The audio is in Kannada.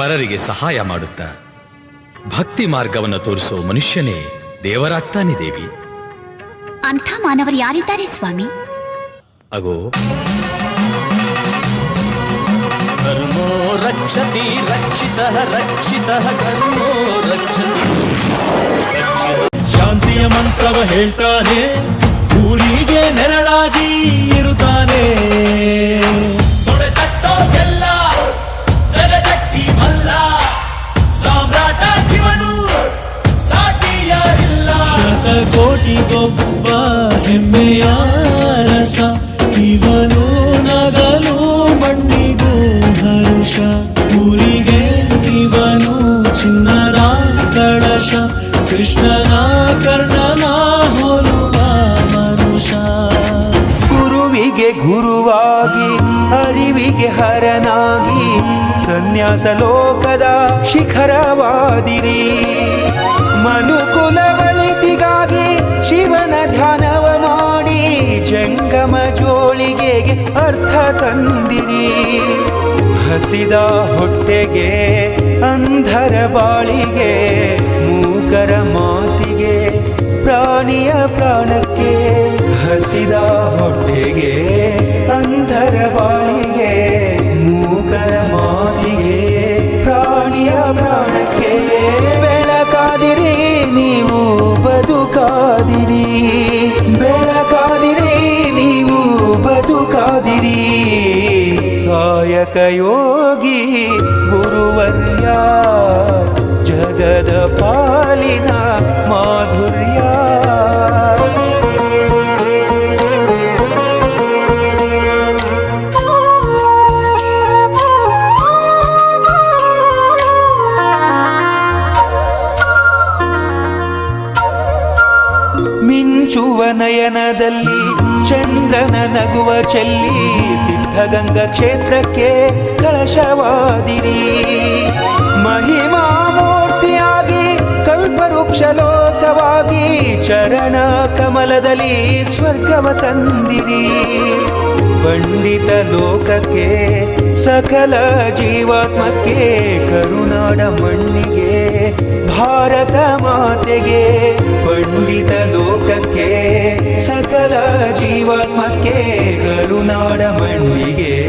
ಪರರಿಗೆ ಸಹಾಯ ಮಾಡುತ್ತಾ. ಭಕ್ತಿ ಮಾರ್ಗವನ್ನು ತೋರಿಸೋ ಮನುಷ್ಯನೇ ದೇವರಾಗ್ತಾನೆ ದೇವಿ. ಅಂಥ ಮಾನವರು ಯಾರಿದ್ದಾರೆ ಸ್ವಾಮಿ? ಅಗೋ. ಧರ್ಮೋ ರಕ್ಷತಿ ರಕ್ಷಿತ ರಕ್ಷಿತ ಧರ್ಮೋ ರಕ್ಷತಿ. ಶಾಂತಿಯ ಮಂತ್ರವ ಹೇಳ್ತಾನೆ ಊರಿಗೆ ನೆರಳಾಗಿ ಇರುತ್ತಾನೆ. ಶತಕೋಟಿಗೊಬ್ಬ ಹೆಮ್ಮೆಯ ರಸ. ಇವನು ನಗಲು ಮಣ್ಣಿಗೂ ಹರುಷ. ಊರಿಗೆ ಇವನು ಚಿನ್ನರ ಕಳಶ. ಕೃಷ್ಣನ ಕರ್ಣನ ಹೋಲುವ ಮನುಷ. ಗುರುವಿಗೆ ಗುರುವಾಗಿ, ಅರಿವಿಗೆ ಹರನಾಗಿ, ಸನ್ಯಾಸ ಲೋಕದ ಶಿಖರವಾದಿರಿ. ಜಂಗಮ ಜೋಳಿಗೆಗೆ ಅರ್ಥ ತಂದಿರಿ. ಹಸಿದ ಹೊಟ್ಟೆಗೆ ಅಂಧರ ಬಾಳಿಗೆ ಮೂಕರ ಮಾತಿಗೆ ಪ್ರಾಣಿಯ ಪ್ರಾಣಕ್ಕೆ ಹಸಿದ ಹೊಟ್ಟೆಗೆ कायकयोगी गुरुवर्या ಮಿಂಚುವ ನಯನದಲ್ಲಿ ಚಂದ್ರನ ನಗುವ ಚೆಲ್ಲಿ ಸಿದ್ಧಗಂಗ ಕ್ಷೇತ್ರಕ್ಕೆ ಕಳಶವಾದಿರಿ. ಮಹಿಮಾ ಮೂರ್ತಿಯಾಗಿ, ಕಲ್ಪವೃಕ್ಷ ಲೋಕವಾಗಿ, ಚರಣ ಕಮಲದಲ್ಲಿ ಸ್ವರ್ಗವ ತಂದಿರಿ. ಪಂಡಿತ ಲೋಕಕ್ಕೆ, ಸಕಲ ಜೀವಾತ್ಮಕ್ಕೆ, ಕರುನಾಡ ಮಣ್ಣಿಗೆ ಭಾರತ ಮಾತೆಗೆ ಪಂಡಿತ ಲೋಕಕ್ಕೆ ಸಕಲ ಜೀವಾತ್ಮಕ್ಕೆ ಕರುನಾಡ ಮಣ್ಣಿಗೆ.